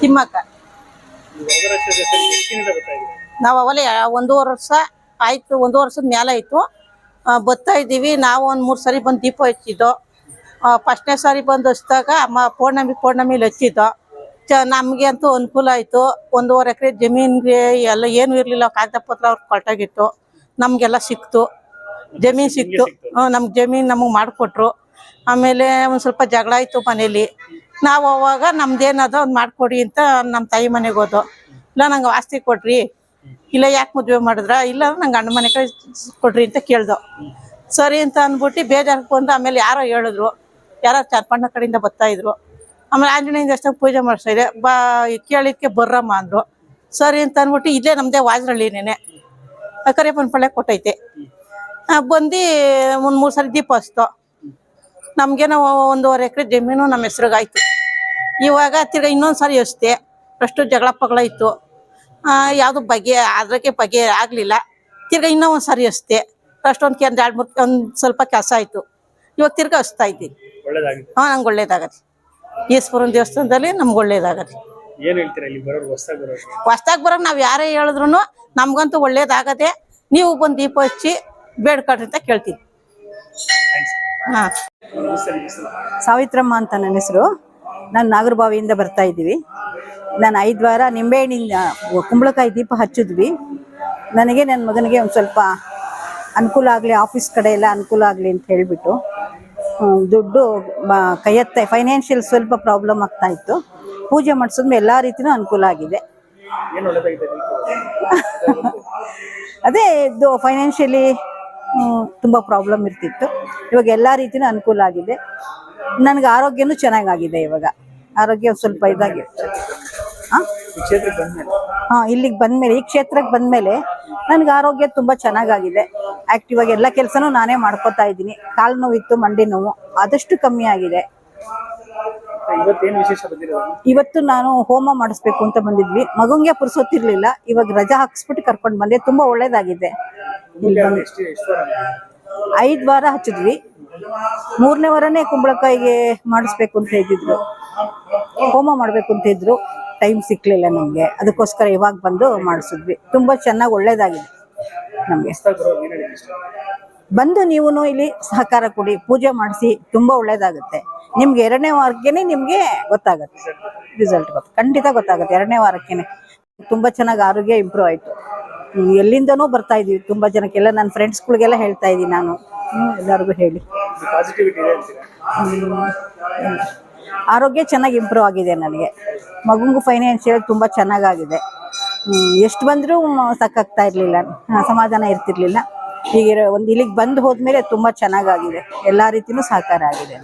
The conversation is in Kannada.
ತಿಮ್ಮಕ್ಕ. ನಾವು ಅವಲೇ ಒಂದೂವರೆ ವರ್ಷ ಆಯ್ತು ಒಂದು ವರ್ಷದ ಮೇಲೆ ಆಯ್ತು. ಬರ್ತಾ ಇದ್ದೀವಿ. ನಾವು ಒಂದು ಮೂರು ಸರಿ ಬಂದು ದೀಪ ಹಚ್ಚಿದ್ದು ಫಸ್ಟ್ನೇ ಸಾರಿ ಬಂದು ಹಚ್ಚಿದಾಗ ಅಮ್ಮ ಪೌರ್ಣಮಿ ಪೌರ್ಣಮಿಲಿ ಹಚ್ಚಿದ್ದು ಚ ನಮಗೆ ಅಂತೂ ಅನುಕೂಲ ಆಯಿತು. ಒಂದೂವರೆ ಎಕರೆ ಜಮೀನಿಗೆ ಎಲ್ಲ ಏನು ಇರಲಿಲ್ಲ. ಕಾಗದ ಪತ್ರ ಅವ್ರು ಕೊಟ್ಟಾಗಿತ್ತು ನಮಗೆಲ್ಲ ಸಿಕ್ತು. ಜಮೀನು ಸಿಕ್ತು. ನಮ್ಗೆ ಜಮೀನು ನಮಗೆ ಮಾಡಿಕೊಟ್ರು. ಆಮೇಲೆ ಒಂದು ಸ್ವಲ್ಪ ಜಗಳ ಆಯಿತು ಮನೇಲಿ. ನಾವು ಅವಾಗ ನಮ್ದೇನದ ಒಂದು ಮಾಡಿಕೊಡಿ ಅಂತ ನಮ್ಮ ತಾಯಿ ಮನೆಗೆ ಹೋದೋ ಇಲ್ಲ, ನಂಗೆ ಆಸ್ತಿ ಕೊಡ್ರಿ. ಇಲ್ಲ, ಯಾಕೆ ಮದುವೆ ಮಾಡಿದ್ರ? ಇಲ್ಲ, ನಂಗೆ ಗಂಡ ಮನೆ ಕಡೆ ಕೊಡ್ರಿ ಅಂತ ಕೇಳ್ದೋ. ಸರಿ ಅಂತ ಅಂದ್ಬಿಟ್ಟು ಬೇಜಾರು ಬಂದು ಆಮೇಲೆ ಯಾರೋ ಹೇಳಿದ್ರು. ಯಾರೋ ಚಾರ್ಪಣ್ಣ ಕಡೆಯಿಂದ ಬರ್ತಾ ಇದ್ರು. ಆಮೇಲೆ ಆಂಜನೇಯ ದೇವಸ್ಥಾನ ಪೂಜೆ ಮಾಡಿಸ್ತಾ ಇದೆ ಬಾ ಕೇಳಿದ್ಕೆ ಬರ್ರಮ್ಮ ಅಂದರು. ಸರಿ ಅಂತ ಅಂದ್ಬಿಟ್ಟು ಇಲ್ಲೇ ನಮ್ಮದೇ ವಾಜರಳ್ಳಿನೇನೆ ಕರಿಯಪ್ಪನ ಪಳ್ಳೆ ಕೊಟ್ಟೈತೆ ಬಂದು ಒಂದು ಮೂರು ಸಾರಿ ದೀಪ ಹಚ್ತು. ನಮಗೇನೋ ಒಂದೂವರೆ ಎಕರೆ ಜಮೀನು ನಮ್ಮ ಹೆಸ್ರಿಗಾಯ್ತು. ಇವಾಗ ತಿರ್ಗಾ ಇನ್ನೊಂದು ಸಾರಿ ಹಚ್ತೆ ಅಷ್ಟು ಜಗಳ ಪಗಳ ಇತ್ತು. ಯಾವುದು ಬಗೆ ಅದಕ್ಕೆ ಬಗೆ ಆಗಲಿಲ್ಲ. ತಿರ್ಗಾ ಇನ್ನೂ ಒಂದು ಸಾರಿ ಅಷ್ಟು ಅಷ್ಟೊಂದು ಕೆ ಎರಡು ಮೂರು ಒಂದು ಸ್ವಲ್ಪ ಕೆಲಸ ಆಯಿತು. ಇವಾಗ ತಿರ್ಗಾ ಹಚ್ತಾ ಇದ್ದೀನಿ. ಹಾಂ ನಂಗೆ ಒಳ್ಳೇದಾಗತ್ತೆ. ಈಶ್ವರನ ದೇವಸ್ಥಾನದಲ್ಲಿ ನಮ್ಗೆ ಒಳ್ಳೇದಾಗತ್ತೆ. ಹೊಸ್ದಾಗ ಬರೋರು? ಬರೋಕೆ ನಾವು ಯಾರೇ ಹೇಳಿದ್ರು ನಮಗಂತೂ ಒಳ್ಳೇದಾಗದೆ ನೀವು ಬಂದು ದೀಪ ಹಚ್ಚಿ ಬೇಡ್ಕೊಡ್ರಿ ಅಂತ ಕೇಳ್ತೀನಿ. ಹಾಂ. ಸಾವಿತ್ರಮ್ಮ ಅಂತ ನನ್ನ ಹೆಸರು. ನಾನು ನಾಗರಬಾವಿಯಿಂದ ಬರ್ತಾ ಇದ್ದೀವಿ. ನಾನು ಐದು ವಾರ ನಿಂಬೆಹಣ್ಣಿನ ಕುಂಬಳಕಾಯಿ ದೀಪ ಹಚ್ಚಿದ್ವಿ. ನನಗೆ ನನ್ನ ಮಗನಿಗೆ ಒಂದು ಸ್ವಲ್ಪ ಅನುಕೂಲ ಆಗಲಿ ಆಫೀಸ್ ಕಡೆ ಎಲ್ಲ ಅನುಕೂಲ ಆಗಲಿ ಅಂತ ಹೇಳಿಬಿಟ್ಟು ದುಡ್ಡು ಕೈಯತ್ತ ಕೈ ಹತ್ತ ಫೈನಾನ್ಷಿಯಲ್ ಸ್ವಲ್ಪ ಪ್ರಾಬ್ಲಮ್ ಆಗ್ತಾ ಇತ್ತು. ಪೂಜೆ ಮಾಡಿಸಿದ್ಮೇಲೆ ಎಲ್ಲ ರೀತಿನೂ ಅನುಕೂಲ ಆಗಿದೆ. ಅದೇ ಇದು ಫೈನಾನ್ಷಿಯಲಿ ತುಂಬ ಪ್ರಾಬ್ಲಮ್ ಇರ್ತಿತ್ತು. ಇವಾಗ ಎಲ್ಲ ರೀತಿಯೂ ಅನುಕೂಲ ಆಗಿದೆ. ನನಗೆ ಆರೋಗ್ಯನೂ ಚೆನ್ನಾಗಾಗಿದೆ ಇವಾಗ. ಆರೋಗ್ಯ ಸ್ವಲ್ಪ ಇದಾಗಿ ಹಾಂ ಇಲ್ಲಿಗೆ ಬಂದಮೇಲೆ ಈ ಕ್ಷೇತ್ರಕ್ಕೆ ಬಂದಮೇಲೆ ನನಗೆ ಆರೋಗ್ಯ ತುಂಬ ಚೆನ್ನಾಗಾಗಿದೆ. ಆ್ಯಕ್ಟಿವ್ ಆಗಿ ಎಲ್ಲ ಕೆಲಸನೂ ನಾನೇ ಮಾಡ್ಕೋತಾ ಇದ್ದೀನಿ. ಕಾಲು ನೋವಿತ್ತು ಮಂಡಿ ನೋವು ಆದಷ್ಟು ಕಮ್ಮಿ ಆಗಿದೆ. ಇವತ್ತೇನ್ ವಿಶೇಷ ಬಂದಿರೋದು? ಇವತ್ತು ನಾನು ಹೋಮ ಮಾಡಿಸ್ಬೇಕು ಅಂತ ಬಂದಿದ್ವಿ. ಮಗುಂಗೆ ಪುರ್ಸೊತ್ತಿರ್ಲಿಲ್ಲ. ಇವಾಗ ರಜಾ ಹಾಕ್ಸ್ಬಿಟ್ಟು ಕರ್ಕೊಂಡು ಬಂದೆ. ತುಂಬಾ ಒಳ್ಳೇದಾಗಿದೆ? ಐದ್ ವಾರ ಹಚ್ಚಿದ್ವಿ. ಮೂರನೇ ವಾರನೇ ಕುಂಬಳಕಾಯಿಗೆ ಮಾಡಿಸ್ಬೇಕು ಅಂತ ಇದ್ದಿದ್ರು ಹೋಮ ಮಾಡ್ಬೇಕು ಅಂತ ಇದ್ರು ಟೈಮ್ ಸಿಕ್ಲಿಲ್ಲ ನಮ್ಗೆ. ಅದಕ್ಕೋಸ್ಕರ ಇವಾಗ ಬಂದು ಮಾಡಿಸಿದ್ವಿ. ತುಂಬಾ ಚೆನ್ನಾಗಿ ಒಳ್ಳೇದಾಗಿದೆ. ನಮ್ಗೆ. ಬಂದು ನೀವು ಇಲ್ಲಿ ಸಹಕಾರ ಕೊಡಿ ಪೂಜೆ ಮಾಡಿಸಿ ತುಂಬಾ ಒಳ್ಳೇದಾಗುತ್ತೆ. ನಿಮ್ಗೆ ಎರಡನೇ ವಾರಕ್ಕೇನೆ ನಿಮ್ಗೆ ಗೊತ್ತಾಗುತ್ತೆ. ರಿಸಲ್ಟ್ ಗೊತ್ತ ಖಂಡಿತ ಗೊತ್ತಾಗುತ್ತೆ ಎರಡನೇ ವಾರಕ್ಕೇನೆ. ತುಂಬಾ ಚೆನ್ನಾಗಿ ಆರೋಗ್ಯ ಇಂಪ್ರೂವ್ ಆಯ್ತು. ಎಲ್ಲಿಂದನೂ ಬರ್ತಾ ಇದೀವಿ ತುಂಬಾ ಜನಕ್ಕೆಲ್ಲ ನನ್ನ ಫ್ರೆಂಡ್ಸ್ಗಳಿಗೆಲ್ಲ ಹೇಳ್ತಾ ಇದ್ದೀನಿ ನಾನು. ಎಲ್ಲರಿಗೂ ಹೇಳಿ. ಆರೋಗ್ಯ ಚೆನ್ನಾಗಿ ಇಂಪ್ರೂವ್ ಆಗಿದೆ ನನಗೆ. ಮಗುಂಗು ಫೈನಾನ್ಷಿಯಲ್ ತುಂಬಾ ಚೆನ್ನಾಗಾಗಿದೆ. ಎಷ್ಟು ಬಂದರೂ ಸಾಕಾಗ್ತಾ ಇರಲಿಲ್ಲ. ಸಮಾಧಾನ ಇರ್ತಿರ್ಲಿಲ್ಲ. ಈಗ ಒಂದು ಇಲ್ಲಿಗೆ ಬಂದು ಹೋದ್ಮೇಲೆ ತುಂಬ ಚೆನ್ನಾಗಾಗಿದೆ. ಎಲ್ಲ ರೀತಿಯೂ ಸಹಕಾರ ಆಗಿದೆ.